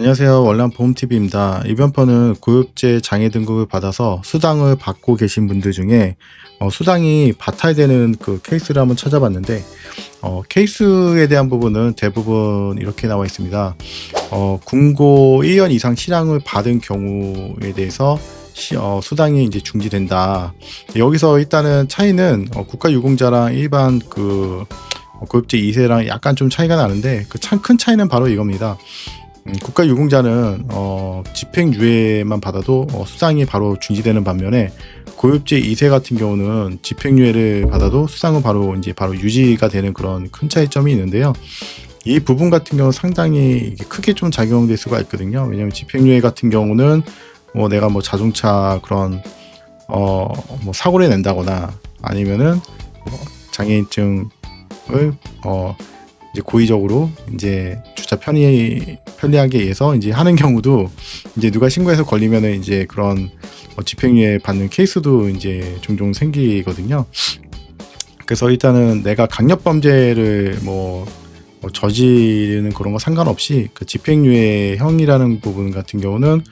안녕하세요. 월남 보험TV입니다. 이번 편은 고육제 장애 등급을 받아서 수당을 받고 계신 분들 중에 어, 수당이 받아야 되는 그 케이스를 한번 찾아봤는데 어, 케이스에 대한 부분은 대부분 이렇게 나와 있습니다. 어, 군고 1년 이상 실향을 받은 경우에 대해서 시- 어, 수당이 이제 중지된다. 여기서 일단은 차이는 어, 국가유공자랑 일반 그 어, 고육제 2세랑 약간 좀 차이가 나는데 그큰 차이는 바로 이겁니다. 음, 국가 유공자는 어, 집행유예만 받아도 어, 수당이 바로 중지되는 반면에 고급제 2세 같은 경우는 집행유예를 받아도 수당은 바로 이제 바로 유지가 되는 그런 큰 차이점이 있는데요. 이 부분 같은 경우 상당히 크게 좀 작용될 수가 있거든요. 왜냐하면 집행유예 같은 경우는 뭐 내가 뭐 자동차 그런 어 뭐 사고를 낸다거나 아니면은 뭐 장애인증을 어 이제 고의적으로 이제 주차 편의 편리하게 위해서 이제 하는 경우도 이제 누가 신고해서 걸리면은 이제 그런 어, 집행유예 받는 케이스도 이제 종종 생기거든요. 그래서 일단은 내가 강력 범죄를 뭐, 뭐 저지르는 그런 거 상관없이 그 집행유예형이라는 부분 같은 경우는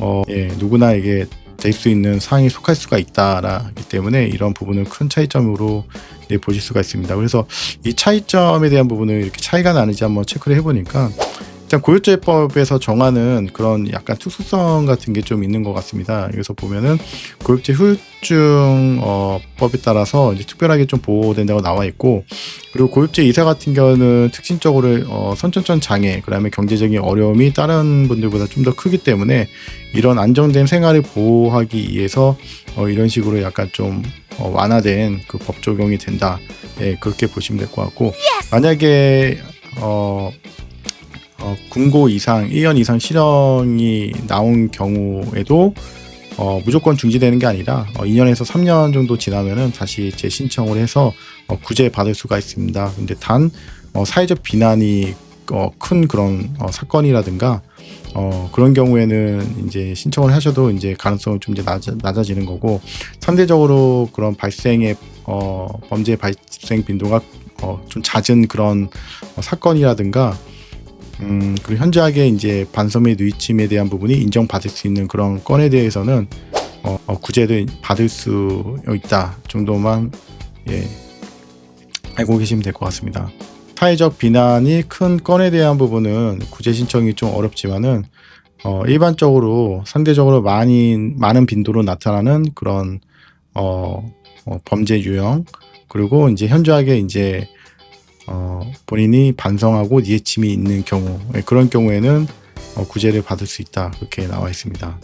어, 예, 누구나 이게 될 수 있는 사항에 속할 수가 있다라기 때문에 이런 부분은 큰 차이점으로 네, 보실 수가 있습니다. 그래서 이 차이점에 대한 부분을 이렇게 차이가 나는지 한번 체크를 해보니까 일단 고육제법에서 정하는 그런 약간 특수성 같은 게 좀 있는 것 같습니다. 여기서 보면은 고육제 후유증 어, 법에 따라서 이제 특별하게 좀 보호된다고 나와 있고 그리고 고육제 이사 같은 경우는 특징적으로 어, 선천적 장애 그다음에 경제적인 어려움이 다른 분들보다 좀 더 크기 때문에 이런 안정된 생활을 보호하기 위해서 어, 이런 식으로 약간 좀 어, 완화된 그 법 적용이 된다. 예, 그렇게 보시면 될 것 같고 만약에 어, 어, 군고 이상 1년 이상 실형이 나온 경우에도 어, 무조건 중지되는 게 아니라 어, 2년에서 3년 정도 지나면은 다시 재신청을 해서 어, 구제 받을 수가 있습니다. 근데 단 어, 사회적 비난이 어, 큰 그런 어, 사건이라든가 어, 그런 경우에는 이제 신청을 하셔도 이제 가능성은 좀 이제 낮아, 낮아지는 거고 상대적으로 그런 발생의 어, 범죄 발생 빈도가 어, 좀 잦은 그런 어, 사건이라든가 음, 그리고 현저하게 이제 반섬의 누이침에 대한 부분이 인정받을 수 있는 그런 건에 대해서는 어, 어, 구제를 받을 수 있다 정도만 예, 알고 계시면 될 것 같습니다. 사회적 비난이 큰 건에 대한 부분은 구제 신청이 좀 어렵지만은 어, 일반적으로 상대적으로 많이 많은 빈도로 나타나는 그런 어, 어, 범죄 유형 그리고 이제 현저하게 이제 어, 본인이 반성하고 니에침이 있는 경우 예, 그런 경우에는 어, 구제를 받을 수 있다 그렇게 나와 있습니다.